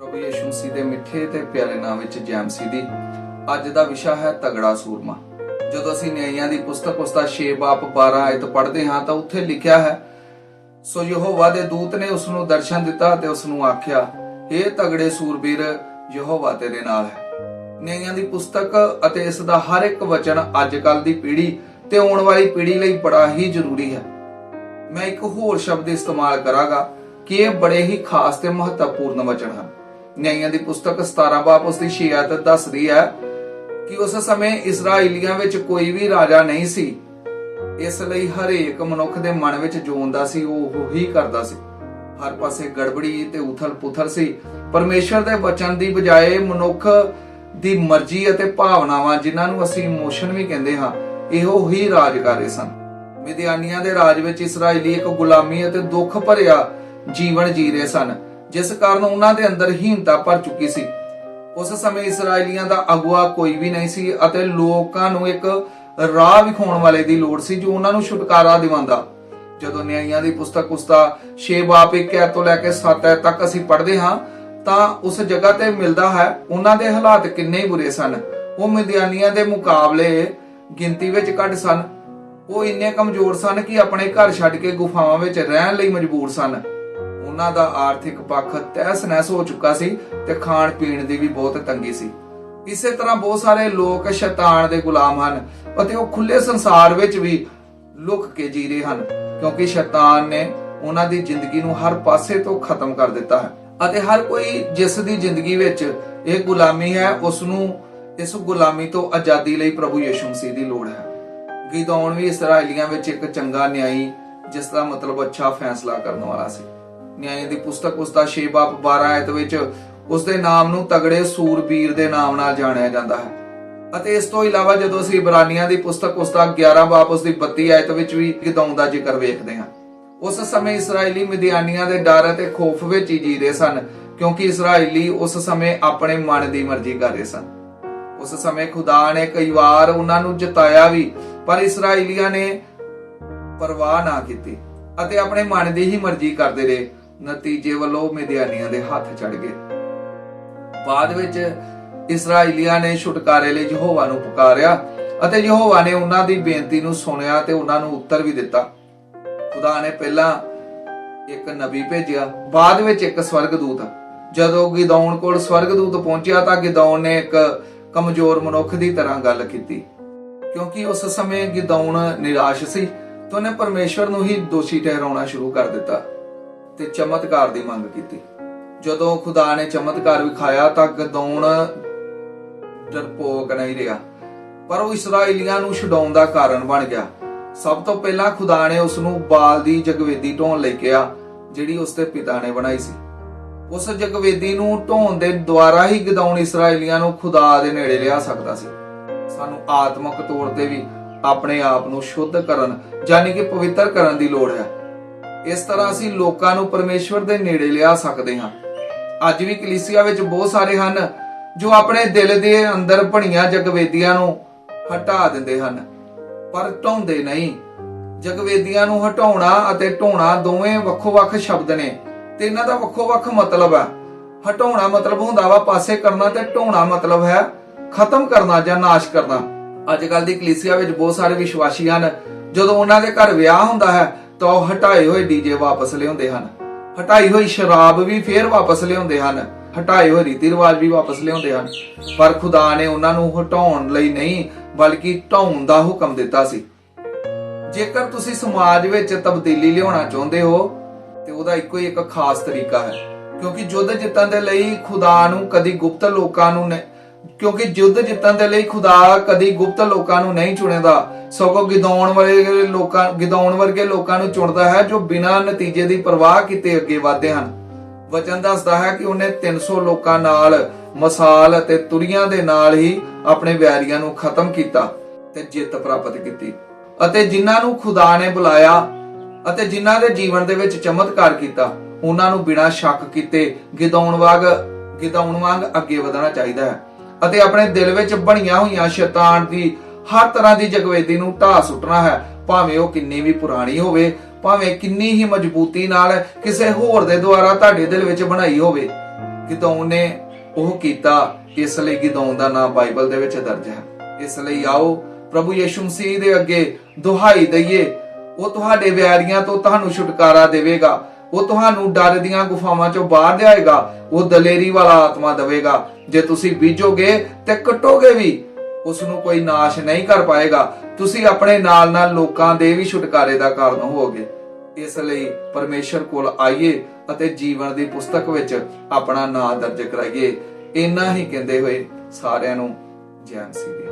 ਪ੍ਰਭੂ ਯਿਸੂ ਮਸੀਹ ਦੇ ਮਿੱਠੇ ਤੇ ਪਿਆਰੇ ਨਾਮ ਵਿੱਚ ਜੈਮ ਸੀ ਦੀ। ਅੱਜ ਦਾ ਵਿਸ਼ਾ ਹੈ ਤਗੜਾ ਸੂਰਮਾ। ਜਦੋਂ ਅਸੀਂ ਨਿਆਂਇਆਂ ਦੀ ਪੁਸਤਕ ਉਸਦਾ 6 ਬਾਪ 12 ਆਇਤ ਪੜ੍ਹਦੇ ਹਾਂ ਤਾਂ ਉੱਥੇ ਲਿਖਿਆ ਹੈ, ਸੋ ਯਹੋਵਾ ਦੇ ਦੂਤ ਨੇ ਉਸ ਨੂੰ ਦਰਸ਼ਨ ਦਿੱਤਾ ਤੇ ਉਸ ਨੂੰ ਆਖਿਆ ਇਹ ਤਗੜੇ ਸੂਰਬੀਰ, ਯਹੋਵਾ ਤੇਰੇ ਨਾਲ ਹੈ। ਨਿਆਂਇਆਂ ਦੀ ਪੁਸਤਕ ਅਤੇ ਇਸ ਦਾ ਹਰ ਇੱਕ ਵਚਨ ਅੱਜ ਕੱਲ ਦੀ ਪੀੜ੍ਹੀ ਤੇ ਆਉਣ ਵਾਲੀ ਪੀੜ੍ਹੀ ਲਈ ਬੜਾ ਹੀ ਜ਼ਰੂਰੀ ਹੈ। ਮੈਂ ਇੱਕ ਹੋਰ ਸ਼ਬਦ ਇਸਤੇਮਾਲ ਕਰਾਂਗਾ ਕਿ ਇਹ ਬੜੇ ਹੀ ਖਾਸ ਤੇ ਮਹੱਤਵਪੂਰਨ ਵਚਨ ਹਨ। ਨਿਆਂਇਆਂ ਦੀ ਪੁਸਤਕ 17 ਬਾਪ ਉਸ ਦੀ 6 ਆਇਤ ਦੱਸਦੀ ਹੈ ਕਿ ਉਸ ਸਮੇਂ ਇਸਰਾਏਲੀਆਂ ਵਿੱਚ ਕੋਈ ਵੀ ਰਾਜਾ ਨਹੀਂ ਸੀ। ਇਸ ਲਈ ਹਰੇਕ ਮਨੁੱਖ ਦੇ ਮਨ ਵਿੱਚ ਜੋ ਹੁੰਦਾ ਸੀ, ਉਹ ਉਹੀ ਕਰਦਾ ਸੀ। ਹਰ ਪਾਸੇ ਗੜਬੜੀ ਤੇ ਉਥਲ-ਪੁਥਲ ਸੀ। ਪਰਮੇਸ਼ਰ ਦੇ ਬਚਨ ਦੀ ਬਜਾਏ ਮਨੁੱਖ ਦੀ ਮਰਜ਼ੀ ਅਤੇ ਭਾਵਨਾਵਾਂ, ਜਿਨ੍ਹਾਂ ਨੂੰ ਅਸੀਂ ਇਮੋਸ਼ਨ ਵੀ ਕਹਿੰਦੇ ਹਾਂ, ਇਹੋ ਹੀ ਰਾਜ ਕਰ ਰਹੇ ਸਨ। ਮਿਦਿਆਨੀਆਂ ਦੇ ਰਾਜ ਵਿੱਚ ਇਸਰਾਏਲੀ ਇੱਕ ਗੁਲਾਮੀ ਅਤੇ ਦੁੱਖ ਭਰਿਆ ਜੀਵਨ ਜੀ ਰਹੇ ਸਨ। ਜਿਸ ਕਾਰਨ ਉਹਨਾਂ ਦੇ ਅੰਦਰ ਹੀਨਤਾ ਭਰ ਚੁੱਕੀ ਸੀ। ਉਸ ਸਮੇਂ ਇਸਰਾਏਲੀਆਂ ਦਾ ਅਗਵਾ ਕੋਈ ਵੀ ਨਹੀਂ ਸੀ ਅਤੇ ਲੋਕਾਂ ਨੂੰ ਇੱਕ ਰਾਹ ਵਿਖਾਉਣ ਵਾਲੇ ਦੀ ਲੋੜ ਸੀ ਜੋ ਉਹਨਾਂ ਨੂੰ ਛੁਟਕਾਰਾ ਦਿਵਾਉਂਦਾ। ਜਦੋਂ ਨਿਆਂਇਆਂ ਦੀ ਪੁਸਤਕ ਉਸਦਾ 6 ਬਾਪ 1 ਐਤ ਤੋਂ ਲੈ ਕੇ 7 ਐਤ ਤੱਕ ਅਸੀਂ ਪੜ੍ਹਦੇ ਹਾਂ, ਤਾਂ ਉਸ ਜਗ੍ਹਾ ਤੇ ਮਿਲਦਾ ਹੈ, ਉਹਨਾਂ ਦੇ ਹਾਲਾਤ ਕਿੰਨੇ ਹੀ ਬੁਰੇ ਸਨ। ਉਹ ਮਿਦਿਆਨੀਆਂ ਦੇ ਮੁਕਾਬਲੇ ਗਿਣਤੀ ਵਿੱਚ ਘੱਟ ਸਨ। ਉਹ ਇੰਨੇ ਕਮਜ਼ੋਰ ਸਨ ਕਿ ਆਪਣੇ ਘਰ ਛੱਡ ਕੇ ਗੁਫਾਵਾਂ ਵਿੱਚ ਰਹਿਣ ਲਈ ਮਜਬੂਰ ਸਨ। ਉਹਨਾਂ ਦਾ ਆਰਥਿਕ ਪੱਖ ਤਹਿਸ ਨਹਿਸ ਹੋ ਚੁੱਕਾ ਸੀ ਤੇ ਖਾਣ ਪੀਣ ਦੀ ਵੀ ਬਹੁਤ ਤੰਗੀ ਸੀ। ਇਸੇ ਤਰ੍ਹਾਂ ਬਹੁਤ ਸਾਰੇ ਲੋਕ ਸ਼ੈਤਾਨ ਦੇ ਗੁਲਾਮ ਹਨ ਅਤੇ ਉਹ ਖੁੱਲੇ ਸੰਸਾਰ ਵਿੱਚ ਵੀ ਲੁਕ ਕੇ ਜੀ ਰਹੇ ਹਨ, ਕਿਉਂਕਿ ਸ਼ੈਤਾਨ ਨੇ ਉਹਨਾਂ ਦੀ ਜ਼ਿੰਦਗੀ ਨੂੰ ਹਰ ਪਾਸੇ ਤੋਂ ਖਤਮ ਕਰ ਦਿੱਤਾ ਹੈ ਅਤੇ ਹਰ ਕੋਈ ਜਿਸ ਦੀ ਜ਼ਿੰਦਗੀ ਵਿੱਚ ਇਹ ਗੁਲਾਮੀ ਹੈ, ਉਸ ਨੂੰ ਇਸ ਗੁਲਾਮੀ ਤੋਂ ਆਜ਼ਾਦੀ ਲਈ ਪ੍ਰਭੂ ਯਿਸੂ ਮਸੀਹ ਦੀ ਲੋੜ ਹੈ। ਗਿਦੌਨ ਵੀ ਇਸਰਾਏਲੀਆਂ ਵਿੱਚ ਇੱਕ ਚੰਗਾ ਨਿਆਈ ਜਿਸ ਦਾ ਮਤਲਬ ਅੱਛਾ ਫੈਸਲਾ ਕਰਨ ਵਾਲਾ ਸੀ। ਨਿਆਈ ਦੀ ਪੁਸਤਕ ਉਸ ਦਾ 6 ਬਾਪ 12 ਆਇਤ ਵਿੱਚ ਉਸ ਦੇ ਨਾਮ ਨੂੰ ਤਗੜੇ ਸੂਰਬੀਰ ਦੇ ਨਾਮ ਨਾਲ ਜਾਣਿਆ ਜਾਂਦਾ ਹੈ। ਅਤੇ ਇਸ ਤੋਂ ਇਲਾਵਾ ਜਦੋਂ ਅਸੀਂ ਇਬਰਾਨੀਆਂ ਦੀ ਪੁਸਤਕ ਉਸ ਦਾ 11 ਬਾਪ ਉਸ ਦੀ 32 ਆਇਤ ਵਿੱਚ ਵੀ ਗਿਦੌਨ ਦਾ ਜ਼ਿਕਰ ਵੇਖਦੇ ਹਾਂ। ਉਸ ਸਮੇਂ ਇਸਰਾਏਲੀ ਮਿਦਿਆਨੀਆਂ ਦੇ ਡਰ ਅਤੇ ਖੋਫ ਵਿੱਚ ਹੀ ਜੀ ਸਨ, ਕਿਉਂਕਿ ਇਸਰਾਏਲੀ ਉਸ ਸਮੇਂ ਆਪਣੇ ਮਨ ਦੀ ਮਰਜ਼ੀ ਕਰ ਰਹੇ ਸਨ। ਉਸ ਸਮੇਂ ਖੁਦਾ ਨੇ ਕਈ ਵਾਰ ਉਹਨਾਂ ਨੂੰ ਜਿਤਾਇਆ ਵੀ, ਪਰ ਇਸਰਾਏਲੀਆਂ ਨੇ ਪਰਵਾਹ ਨਾ ਕੀਤੀ ਅਤੇ ਆਪਣੇ ਮਨ ਦੀ ਹੀ ਮਰਜ਼ੀ ਕਰਦੇ ਰਹੇ। ਨਤੀਜੇ ਵੱਲੋਂ ਮਿਦਿਆਨੀਆਂ ਦੇ ਹੱਥ ਚੜ ਗਏ। ਬਾਅਦ ਵਿੱਚ ਇਸਰਾਏਲੀਆਂ ਨੇ ਛੁਟਕਾਰੇ ਲਈ ਯਹੋਵਾ ਨੂੰ ਪੁਕਾਰਿਆ ਅਤੇ ਯਹੋਵਾ ਨੇ ਉਹਨਾਂ ਦੀ ਬੇਨਤੀ ਨੂੰ ਸੁਣਿਆ ਤੇ ਉਹਨਾਂ ਨੂੰ ਉੱਤਰ ਵੀ ਦਿੱਤਾ। ਖੁਦਾ ਨੇ ਪਹਿਲਾਂ ਇੱਕ ਨਬੀ ਭੇਜਿਆ, ਬਾਅਦ ਵਿੱਚ ਇੱਕ ਸਵਰਗਦੂਤ। ਜਦੋਂ ਗਿਦੌਨ ਕੋਲ ਸਵਰਗਦੂਤ ਪਹੁੰਚਿਆ ਤਾਂ ਗਿਦੌਨ ਨੇ ਇੱਕ ਕਮਜ਼ੋਰ ਮਨੁੱਖ ਦੀ ਤਰ੍ਹਾਂ ਗੱਲ ਕੀਤੀ। ਕਿਉਂਕਿ ਉਸ ਸਮੇਂ ਗਿਦੌਨ ਨਿਰਾਸ਼ ਸੀ ਤਾਂ ਉਹਨੇ ਪਰਮੇਸ਼ਵਰ ਨੂੰ ਹੀ ਦੋਸ਼ੀ ਠਹਿਰਾਉਣਾ ਸ਼ੁਰੂ ਕਰ ਦਿੱਤਾ। ਤੇ ਚਮਤਕਾਰ ਦੀ ਮੰਗ ਕੀਤੀ। ਜਦੋਂ ਖੁਦਾ ਨੇ ਚਮਤਕਾਰ ਵਿਖਾਇਆ ਤਾਂ ਗਦੌਣ ਡਰਪੋਕ ਨਹੀਂ ਰਿਹਾ। ਪਰ ਉਹ ਇਸਰਾਏਲੀਆਂ ਨੂੰ ਛਡਾਉਣ ਦਾ ਕਾਰਨ ਬਣ ਗਿਆ। ਸਭ ਤੋਂ ਪਹਿਲਾਂ ਖੁਦਾ ਨੇ ਉਸ ਨੂੰ ਬਾਲ ਦੀ ਜਗਵੇਦੀ ਢੋਣ ਲਈ ਕਿਹਾ, ਜਿਹੜੀ ਉਸ ਦੇ ਪਿਤਾ ਨੇ ਬਣਾਈ ਸੀ। ਉਸ ਜਗਵੇਦੀ ਨੂੰ ਢੋਣ ਦੇ ਦੁਆਰਾ ਹੀ ਗਦੌਣ ਇਸਰਾਏਲੀਆਂ ਨੂੰ ਖੁਦਾ ਦੇ ਨੇੜੇ ਲਿਆ ਸਕਦਾ ਸੀ। ਸਾਨੂੰ ਆਤਮਿਕ ਤੌਰ ਤੇ ਵੀ ਆਪਣੇ ਆਪ ਨੂੰ ਸ਼ੁੱਧ ਕਰਨ, ਯਾਨੀ ਕਿ ਪਵਿੱਤਰ ਕਰਨ ਦੀ ਲੋੜ ਹੈ। ਇਸ ਤਰ੍ਹਾਂ ਅਸੀਂ ਲੋਕਾਂ ਨੂੰ ਪਰਮੇਸ਼ਵਰ ਦੇ ਨੇੜੇ ਲਿਆ ਸਕਦੇ ਹਾਂ। ਅੱਜ ਵੀ ਕਲੀਸਿਆ ਵਿੱਚ ਬਹੁਤ ਸਾਰੇ ਹਨ ਜੋ ਆਪਣੇ ਦਿਲ ਦੇ ਅੰਦਰ ਬਣੀਆਂ ਜਗਵੇਦੀਆਂ ਨੂੰ ਹਟਾ ਦਿੰਦੇ ਹਨ, ਪਰ ਢਾਉਂਦੇ ਨਹੀਂ। ਜਗਵੇਦੀਆਂ ਨੂੰ ਹਟਾਉਣਾ ਅਤੇ ਢਾਉਣਾ ਦੋਵੇਂ ਵੱਖੋ-ਵੱਖ ਸ਼ਬਦ ਨੇ ਤੇ ਇਹਨਾਂ ਦਾ ਵੱਖੋ-ਵੱਖ ਮਤਲਬ ਹੈ ਹਟਾਉਣਾ ਮਤਲਬ ਹੁੰਦਾ ਵਾ ਪਾਸੇ ਕਰਨਾ ਤੇ ਢਾਉਣਾ ਮਤਲਬ ਹੈ ਖਤਮ ਕਰਨਾ ਜਾਂ ਨਾਸ਼ ਕਰਨਾ। ਅੱਜ ਕੱਲ ਦੀ ਕਲੀਸਿਆ ਵਿੱਚ ਬਹੁਤ ਸਾਰੇ ਵਿਸ਼ਵਾਸੀ ਹਨ, ਜਦੋਂ ਉਹਨਾਂ ਦੇ ਘਰ ਵਿਆਹ ਹੁੰਦਾ ਹੈ ਤਾਂ ਉਹ ਹਟਾਏ ਹੋਏ ਡੀਜੇ ਵਾਪਸ ਲਿਆਉਂਦੇ ਹਨ। ਹਟਾਈ ਹੋਈ ਸ਼ਰਾਬ ਵੀ ਫੇਰ ਵਾਪਸ ਲਿਆਉਂਦੇ ਹਨ। ਹਟਾਏ ਹੋਏ ਰੀਤੀ ਰਿਵਾਜ ਵੀ ਵਾਪਸ ਲਿਆਉਂਦੇ ਹਨ। ਪਰ ਖੁਦਾ ਨੇ ਉਹਨਾਂ ਨੂੰ ਹਟਾਉਣ ਲਈ ਨਹੀਂ, ਬਲਕਿ ਢਾਉਣ ਦਾ ਹੁਕਮ ਦਿੱਤਾ ਸੀ। ਜੇਕਰ ਤੁਸੀਂ ਸਮਾਜ ਵਿੱਚ ਤਬਦੀਲੀ ਲਿਆਉਣਾ ਚਾਹੁੰਦੇ ਹੋ, ਤੇ ਉਹਦਾ ਇੱਕੋ ਹੀ ਇੱਕ ਖਾਸ ਤਰੀਕਾ ਹੈ। ਕਿਉਂਕਿ ਯੁੱਧ ਜਿੱਤਣ ਦੇ ਲਈ ਖੁਦਾ ਨੂੰ, ਕਦੀ ਗੁਪਤ ਲੋਕਾਂ ਨੂੰ ਕਿਉਂਕਿ ਯੁੱਧ ਜਿੱਤਣ ਦੇ ਲਈ ਖੁਦਾ ਕਦੀ ਗੁਪਤ ਲੋਕਾਂ ਨੂੰ ਨਹੀਂ ਚੁਣੇਦਾ। ਸਗੋਂ ਗਿਦਾਉਣ ਵਾਲੇ ਲੋਕਾਂ ਗਿਦਾਉਣ ਵਰਗੇ ਲੋਕਾਂ ਨੂੰ ਚੁਣਦਾ ਹੈ ਜੋ ਬਿਨਾਂ ਨਤੀਜੇ ਦੀ ਪਰਵਾਹ ਕੀਤੇ ਅੱਗੇ ਵਧਦੇ ਹਨ। ਵਚਨ ਦੱਸਦਾ ਹੈ ਕਿ ਉਹਨੇ 300 ਲੋਕਾਂ ਨਾਲ ਮਸਾਲ ਅਤੇ ਤੁਰੀਆਂ ਦੇ ਨਾਲ ਹੀ ਆਪਣੇ ਵੈਰੀਆਂ ਨੂੰ ਖਤਮ ਕੀਤਾ ਤੇ ਜਿੱਤ ਪ੍ਰਾਪਤ ਕੀਤੀ। ਅਤੇ ਜਿਨ੍ਹਾਂ ਨੂੰ ਖੁਦਾ ਨੇ ਬੁਲਾਇਆ ਅਤੇ ਜਿਨ੍ਹਾਂ ਦੇ ਜੀਵਨ ਦੇ ਵਿੱਚ ਚਮਤਕਾਰ ਕੀਤਾ, ਉਹਨਾਂ ਨੂੰ ਬਿਨਾਂ ਸ਼ੱਕ ਕੀਤੇ ਗਿਦਾਉਣ ਵਾਂਗ ਗਿਦਾਉਣ ਵਾਂਗ ਅੱਗੇ ਵਧਣਾ ਚਾਹੀਦਾ ਹੈ। ਅਤੇ ਆਪਣੇ ਦਿਲ ਵਿੱਚ ਬਣੀਆਂ ਹੋਈਆਂ ਸ਼ੈਤਾਨ ਦੀ ਹਰ ਤਰ੍ਹਾਂ ਦੀ ਜਗਵੇਦੀ ਨੂੰ ਢਾਹ ਸੁੱਟਣਾ ਹੈ। ਭਾਵੇਂ ਉਹ ਕਿੰਨੀ ਵੀ ਪੁਰਾਣੀ ਹੋਵੇ, ਭਾਵੇਂ ਕਿੰਨੀ ਹੀ ਮਜ਼ਬੂਤੀ ਨਾਲ ਕਿਸੇ ਹੋਰ ਦੇ ਦੁਆਰਾ ਤੁਹਾਡੇ ਦਿਲ ਵਿੱਚ ਬਣਾਈ ਹੋਵੇ ਗਿਦੌਨ ਨੇ ਉਹ ਕੀਤਾ, ਇਸ ਲਈ ਗਿਦੌਨ ਦਾ ਨਾਮ ਬਾਈਬਲ ਦੇ ਵਿੱਚ ਦਰਜ ਹੈ। ਇਸ ਲਈ ਆਓ, ਪ੍ਰਭੂ ਯਿਸੂ ਮਸੀਹ ਦੇ ਅੱਗੇ ਦੁਹਾਈ ਦਈਏ। ਉਹ ਤੁਹਾਡੇ ਵਿਆਰੀਆਂ ਤੋਂ ਤੁਹਾਨੂੰ ਛੁਟਕਾਰਾ ਦੇਵੇਗਾ। ਉਹ ਤੁਹਾਨੂੰ ਡਰ ਦੀਆਂ ਗੁਫਾਵਾਂ ਚੋਂ ਬਾਹਰ ਲਿਆਏਗਾ, ਉਹ ਦਲੇਰੀ ਵਾਲਾ ਆਤਮਾ ਦੇਵੇਗਾ। ਜੇ ਤੁਸੀਂ ਬੀਜੋਗੇ ਤੇ ਕਟੋਗੇ ਵੀ ਉਸ ਨੂੰ ਕੋਈ ਨਾਸ਼ ਨਹੀਂ ਕਰ ਪਾਏਗਾ। ਤੁਸੀਂ ਆਪਣੇ ਨਾਲ ਨਾਲ ਲੋਕਾਂ ਦੇ ਵੀ ਛੁਟਕਾਰੇ ਦਾ ਕਾਰਨ ਹੋਵੋਗੇ। ਇਸ ਲਈ ਪਰਮੇਸ਼ਰ ਕੋਲ ਆਈਏ ਅਤੇ ਜੀਵਨ ਦੀ ਪੁਸਤਕ ਵਿੱਚ ਆਪਣਾ ਨਾਮ ਦਰਜ ਕਰਾਈਏ। ਇੰਨਾ ਹੀ ਕਹਿੰਦੇ ਹੋਏ ਸਾਰਿਆਂ ਨੂੰ ਜੈ ਮਸੀਹ